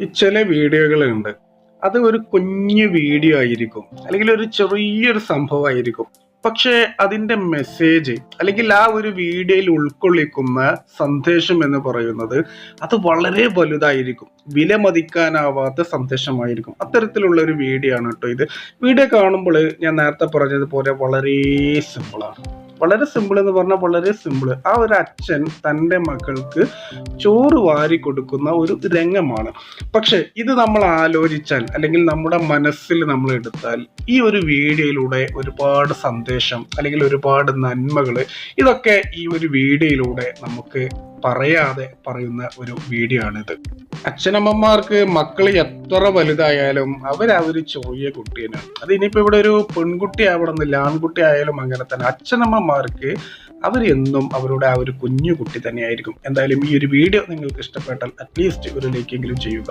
ഈ ചില വീഡിയോകളുണ്ട്. അത് ഒരു കുഞ്ഞു വീഡിയോ ആയിരിക്കും. അല്ലെങ്കിൽ ഒരു ചെറിയൊരു സംഭവമായിരിക്കും. പക്ഷേ അതിന്റെ മെസ്സേജ് അല്ലെങ്കിൽ ആ ഒരു വീഡിയോയിൽ ഉൾക്കൊള്ളിക്കുന്ന സന്ദേശം എന്ന് പറയുന്നത് അത് വളരെ വലുതായിരിക്കും. വില മതിക്കാനാവാത്ത സന്ദേശമായിരിക്കും. അത്തരത്തിലുള്ള ഒരു വീഡിയോ ആണ് കേട്ടോ ഇത്. വീഡിയോ കാണുമ്പോൾ ഞാൻ നേരത്തെ പറഞ്ഞതുപോലെ വളരെ സിമ്പിളാണ് വളരെ സിമ്പിൾ എന്ന് പറഞ്ഞാൽ വളരെ സിമ്പിൾ ആ ഒരു അച്ഛൻ തന്റെ മക്കൾക്ക് ചോറ് വാരി കൊടുക്കുന്ന ഒരു രംഗമാണ്. പക്ഷെ ഇത് നമ്മൾ ആലോചിച്ചാൽ അല്ലെങ്കിൽ നമ്മുടെ മനസ്സിൽ നമ്മൾ എടുത്താൽ ഈ ഒരു വീഡിയോയിലൂടെ ഒരുപാട് സന്ദേശം അല്ലെങ്കിൽ ഒരുപാട് നന്മകൾ ഇതൊക്കെ ഈ ഒരു വീഡിയോയിലൂടെ നമുക്ക് പറയാതെ പറയുന്ന ഒരു വീഡിയോ ആണിത്. അച്ഛനമ്മമാർക്ക് മക്കൾ എത്ര വലുതായാലും അവരവര് ചെറിയ കുട്ടീനാണ് അത് ഇനിയിപ്പോ ഇവിടെ ഒരു പെൺകുട്ടി ആവണമെന്നില്ല ആൺകുട്ടി ആയാലും അങ്ങനെ തന്നെ. അച്ഛനമ്മമാർക്ക് അവരെന്നും അവരുടെ ആ ഒരു കുഞ്ഞു കുട്ടി തന്നെയായിരിക്കും. എന്തായാലും ഈ ഒരു വീഡിയോ നിങ്ങൾക്ക് ഇഷ്ടപ്പെട്ടാൽ അറ്റ്ലീസ്റ്റ് ഒരു ലൈക്കെങ്കിലും ചെയ്യുക.